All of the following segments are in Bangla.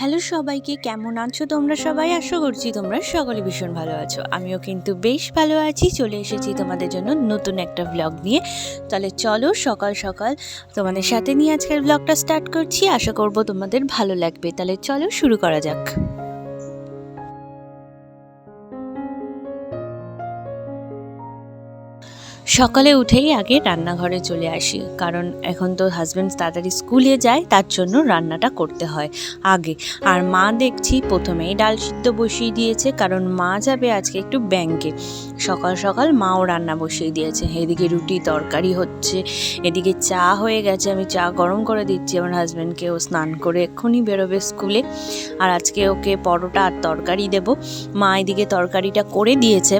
হ্যালো সবাইকে, কেমন আছো তোমরা সবাই? আশা করছি তোমরা সকলে ভীষণ ভালো আছো। আমিও কিন্তু বেশ ভালো আছি। চলে এসেছি তোমাদের জন্য নতুন একটা ব্লগ নিয়ে। তাহলে চলো সকাল সকাল তোমাদের সাথে নিয়ে আজকের ব্লগটা স্টার্ট করছি। আশা করব তোমাদের ভালো লাগবে। তাহলে চলো শুরু করা যাক। সকালে উঠেই আগে রান্নাঘরে চলে আসি, কারণ এখন তো হাজব্যান্ড তাড়াতাড়ি স্কুলে যায়, তার জন্য রান্নাটা করতে হয় আগে। আর মা দেখছি প্রথমেই ডাল সিদ্ধ বসিয়ে দিয়েছে, কারণ মা যাবে আজকে একটু ব্যাংকে সকাল সকাল মাও রান্না বসিয়ে দিয়েছে, এদিকে রুটি তরকারি হচ্ছে, এদিকে চা হয়ে গেছে, আমি চা গরম করে দিচ্ছি আমার হাজব্যান্ডকে ও স্নান করে এক্ষুনি বেরোবে স্কুলে। আর আজকে ওকে পরোটা আর তরকারি দেব, মা এদিকে তরকারিটা করে দিয়েছে,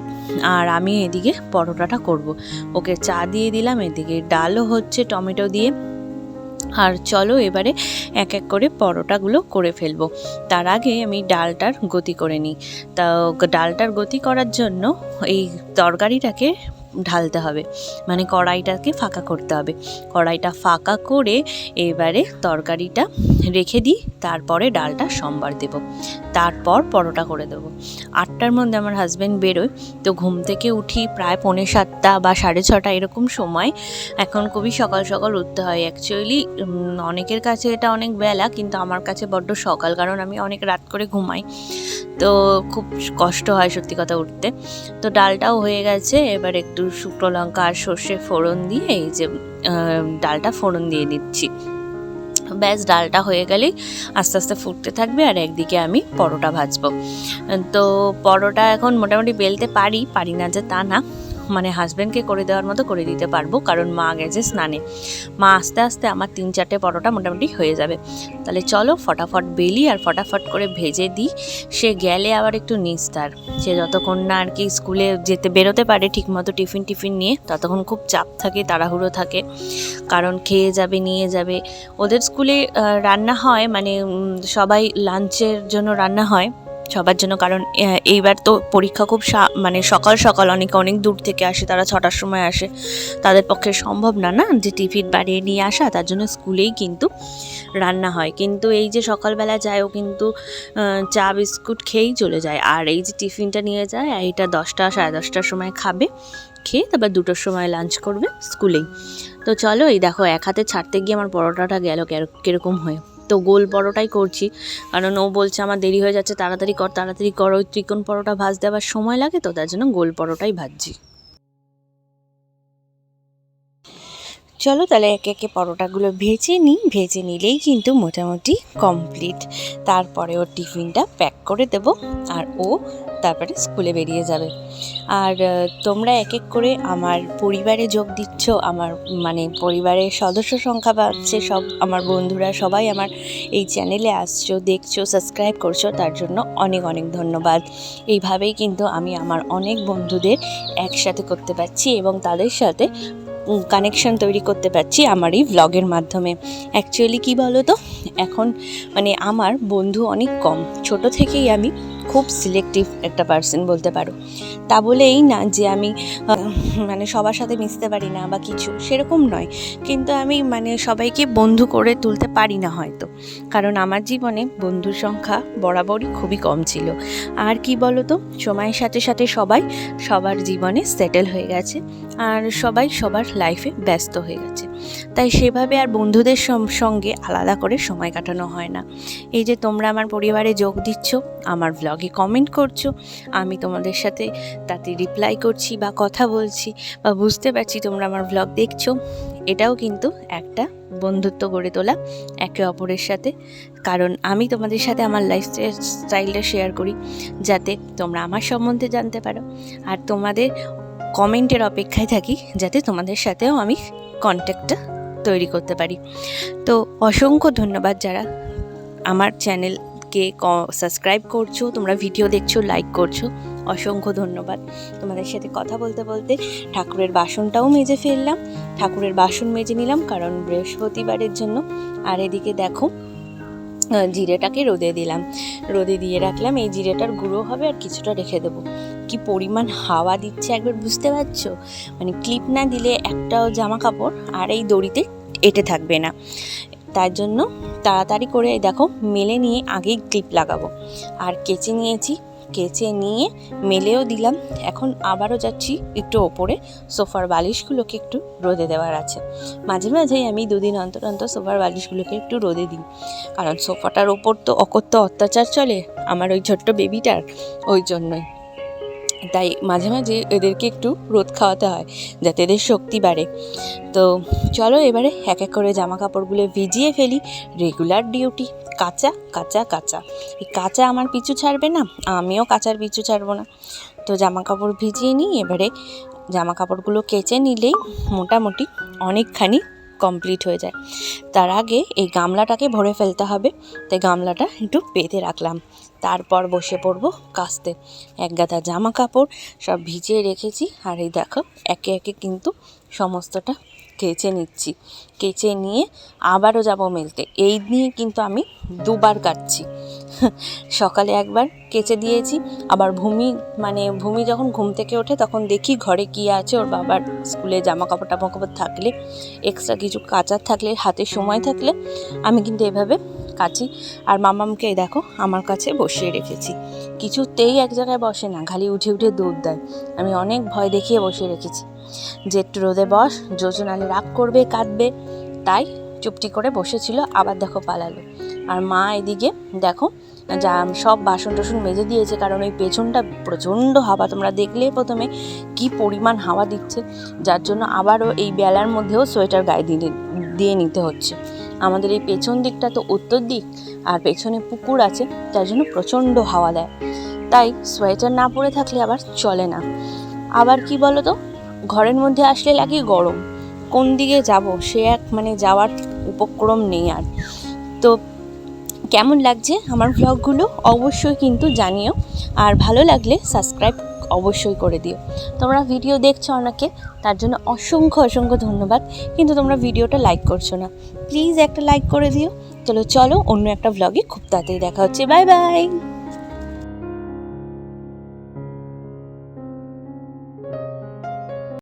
আর আমি এদিকে পরোটাটা করব। ওকে চা দিয়ে দিলাম, এদিকে ডালও হচ্ছে টমেটো দিয়ে। আর চলো এবারে এক এক করে পরোটাগুলো করে ফেলব। তার আগে আমি ডালটার গতি করে নিই। তা ডালটার গতি করার জন্য এই তরকারিটাকে ঢালতে হবে। মানে কড়াইটাকে ফাঁকা করতে হবে। কড়াইটা ফাঁকা করে এবারে তরকারিটা রেখে দিই, তারপরে ডালটা সম্বার দেব। তারপর পরোটা করে দেবো। আটটার মধ্যে আমার হাজব্যান্ড বেরোয়, তো ঘুম থেকে উঠি প্রায় পৌনে সাতটা বা সাড়ে ছটা এরকম সময়। এখন খুবই সকাল সকাল উঠতে হয়। অ্যাকচুয়ালি অনেকের কাছে এটা অনেক বেলা, কিন্তু আমার কাছে বড্ড সকাল, কারণ আমি অনেক রাত করে ঘুমাই। তো খুব কষ্ট হয় সত্যি কথা উঠতে। তো ডালটাও হয়ে গেছে, এবার একটু শুকনো লঙ্কা আর সর্ষে ফোড়ন দিয়ে এই যে ডালটা ফোড়ন দিয়ে দিচ্ছি। ব্যাস, ডালটা হয়ে গেলেই আস্তে আস্তে ফুটতে থাকবে আর একদিকে আমি পরোটা ভাজবো। তো পরোটা এখন মোটামুটি বেলতে পারি পারি না যে তা না। মানে হাজব্যান্ডকে করে দেওয়ার মতো করে দিতে পারব, কারণ মা গেছে স্নানে। মা আস্তে আস্তে আমার তিন চারটে পরোটা মোটামুটি হয়ে যাবে। তাহলে চলো ফটাফট বেলি আর ফটাফট করে ভেজে দিই সে গেলে আবার একটু নিস্তার সে যতক্ষণ না আর কি স্কুলে যেতে বেরোতে পারে ঠিকমতো টিফিন টিফিন নিয়ে, ততক্ষণ খুব চাপ থাকে, তাড়াহুড়ো থাকে। কারণ খেয়ে যাবে, নিয়ে যাবে। ওদের স্কুলে রান্না হয় মানে সবাই লাঞ্চের জন্য রান্না হয়। সবার জন্য, কারণ এইবার তো পরীক্ষা খুব মানে সকাল সকাল অনেক অনেক দূর থেকে আসে, তারা ছটার সময় আসে। তাদের পক্ষে সম্ভব না না? যে টিফিন বাড়িয়ে নিয়ে আসা, তার জন্য স্কুলেই কিন্তু রান্না হয়। কিন্তু এই যে সকালবেলা যায় ও কিন্তু চা বিস্কুট খেয়েই চলে যায়। আর এই যে টিফিনটা নিয়ে যায়, এইটা দশটা, সাড়ে দশটার সময় খাবে, খেয়ে তারপর দুটোর সময় লাঞ্চ করবে স্কুলেই। তো চলো এই দেখো, এক হাতে ছাড়তে গিয়ে আমার পরোটাটা গেল, কের- কীরকম হয়ে তো গোল পরোটাই করছি। কারণ ও বলছে, আমার দেরি হয়ে যাচ্ছে, তাড়াতাড়ি কর তাড়াতাড়ি কর। ওই ত্রিকোণ পরোটা ভাজতে আবার সময় লাগে তো, তার জন্য গোল পরোটাই ভাজছি। চলো তাহলে একে একে পরোটাগুলো ভেজে নিই। ভেজে নিলেই কিন্তু মোটামুটি কমপ্লিট তারপরে ওর টিফিনটা প্যাক করে দেব আর ও তারপরে স্কুলে বেরিয়ে যাবে। আর তোমরা এক এক করে আমার পরিবারে যোগ দিচ্ছ, আমার মানে পরিবারের সদস্য সংখ্যা বাড়ছে, সব আমার বন্ধুরা সবাই আমার এই চ্যানেলে আসছো, দেখছ সাবস্ক্রাইব করছ, তার জন্য অনেক অনেক ধন্যবাদ। এইভাবেই কিন্তু আমি আমার অনেক বন্ধুদের একসাথে করতে পারছি এবং তাদের সাথে কানেকশন তৈরি করতে পারছি আমার এই ভ্লগের মাধ্যমে। অ্যাকচুয়ালি কী বলো তো এখন মানে আমার বন্ধু অনেক কম। ছোট থেকেই আমি খুব সিলেক্টিভ একটা পার্সন বলতে পারো। তা বলেই না যে আমি মানে সবার সাথে মিশতে পারি না বা কিছু, সেরকম নয়। কিন্তু আমি মানে সবাইকে বন্ধু করে তুলতে পারি না হয়তো। কারণ আমার জীবনে বন্ধুর সংখ্যা বরাবরই খুবই কম ছিল। আর কি বলো তো সময়ের সাথে সাথে সবাই সবার জীবনে সেটেল হয়ে গেছে। আর সবাই সবার লাইফে ব্যস্ত হয়ে গেছে। তাই সেভাবে আর বন্ধুদের সঙ্গে আলাদা করে সময় কাটানো হয় না। এই যে তোমরা আমার পরিবারে যোগ দিচ্ছ, আমার ব্লগে কমেন্ট করছ, আমি তোমাদের সাথে তাতে রিপ্লাই করছি বা কথা বলছি বা বুঝতে পারছি তোমরা আমার ব্লগ দেখছ, এটাও কিন্তু একটা বন্ধুত্ব গড়ে তোলা একে অপরের সাথে। কারণ আমি তোমাদের সাথে আমার লাইফ স্টাইলটা শেয়ার করি, যাতে তোমরা আমার সম্বন্ধে জানতে পারো। আর তোমাদের কমেন্টের অপেক্ষায় থাকি, যাতে তোমাদের সাথেও আমি কন্ট্যাক্টটা তৈরি করতে পারি। তো অসংখ্য ধন্যবাদ যারা আমার চ্যানেলকে সাবস্ক্রাইব করছ, তোমরা ভিডিও দেখছ, লাইক করছ, অসংখ্য ধন্যবাদ। তোমাদের সাথে কথা বলতে বলতে ঠাকুরের বাসনটাও মেজে ফেললাম, ঠাকুরের বাসন মেজে নিলাম, কারণ বৃহস্পতিবারের জন্য। আর এদিকে দেখো জিরেটাকে রোদে দিলাম। রোদে দিয়ে রাখলাম, এই জিরেটার গুঁড়ো হবে আর কিছুটা রেখে দেবো। কি পরিমাণ হাওয়া দিচ্ছে একবার বুঝতে পারছ? মানে ক্লিপ না দিলে একটাও জামা কাপড় আর এই দড়িতে এটে থাকবে না। তার জন্য তাড়াতাড়ি করে দেখো, মেলে নিয়ে আগেই ক্লিপ লাগাবো। আর কেচে নিয়েছি কেচে নিয়ে মেলেও দিলাম। এখন আবারও যাচ্ছি একটু ওপরে। সোফার বালিশগুলোকে একটু রোদে দেওয়ার আছে। মাঝে মাঝেই আমি দুদিন অন্তর অন্তর সোফার বালিশগুলোকে একটু রোদে দিই। কারণ সোফাটার ওপর তো অকথ্য অত্যাচার চলে আমার ওই ছোট্ট বেবিটার ওই জন্যই। তাই মাঝে মাঝে এদেরকে একটু রোদ খাওয়াতে হয়, যাতে এদের শক্তি বাড়ে। তো চলো এবারে এক এক করে জামা কাপড়গুলো ভিজিয়ে ফেলি। রেগুলার ডিউটি কাঁচা কাঁচা কাঁচা। এই কাঁচা আমার পিছু ছাড়বে না, আমিও কাঁচার পিছু ছাড়বো না। তো জামা কাপড় ভিজিয়ে নিই, এবারে জামা কাপড়গুলো কেচে নিলেই মোটামুটি অনেকখানি কমপ্লিট হয়ে যায়। তার আগে এই গামলাটাকে ভরে ফেলতে হবে। তাই গামলাটা একটু পেতে রাখলাম। তারপর বসে পড়ব কাস্তে। এক গাদা জামা কাপড় সব ভিজিয়ে রেখেছি। আর এই দেখো, একে একে কিন্তু সমস্তটা কেচে নিচ্ছি। কেচে নিয়ে আবারও যাব মেলতে। এই নিয়ে কিন্তু আমি দুবার কাটছি। সকালে একবার কেচে দিয়েছি, আবার ভূমি মানে ভূমি যখন ঘুম থেকে ওঠে তখন দেখি ঘরে কী আছে, ওর বাবার স্কুলে জামা কাপড় টামা কাপড় থাকলে এক্সট্রা কিছু কাচার থাকলে, হাতে সময় থাকলে আমি কিন্তু এভাবে কাচি। আর মামামকে দেখো, আমার কাছে বসিয়ে রেখেছি। কিছুতেই এক জায়গায় বসে না, খালি উঠে উঠে দৌড় দেয়। আমি অনেক ভয় দেখিয়ে বসিয়ে রেখেছি। যে রোদে বস যোজনালে রাগ করবে, কাঁদবে। তাই চুপটি করে বসেছিল, আবার দেখো পালালো। আর মা এদিকে, দেখো, যা সব বাসন টাসন মেজে দিয়েছে, কারণ ওই পেছনটা প্রচণ্ড হাওয়া। তোমরা দেখলেই প্রথমে কি পরিমাণ হাওয়া দিচ্ছে। যার জন্য আবারও এই বেলার মধ্যেও সোয়েটার গায়ে দিয়ে দিয়ে নিতে হচ্ছে। আমাদের এই পেছন দিকটা তো উত্তর দিক, আর পেছনে পুকুর আছে, তার জন্য প্রচণ্ড হাওয়া দেয়। তাই সোয়েটার না পরে থাকলে আবার চলে না। আবার কি বলো তো ঘরের মধ্যে আসলে লাগে গরম। কোন দিকে যাব? সে এক মানে যাওয়ার উপক্রম নেই আর। তো কেমন লাগছে আমার ভ্লগগুলো অবশ্যই কিন্তু জানিও। আর ভালো লাগলে সাবস্ক্রাইব অবশ্যই করে দিও। তোমরা ভিডিও দেখছ অনেকে, তার জন্য অসংখ্য অসংখ্য ধন্যবাদ। কিন্তু তোমরা ভিডিওটা লাইক করছ না। প্লিজ একটা লাইক করে দিও। চলো চলো অন্য একটা ভ্লগে খুব তাড়াতাড়ি দেখা হচ্ছে। Bye bye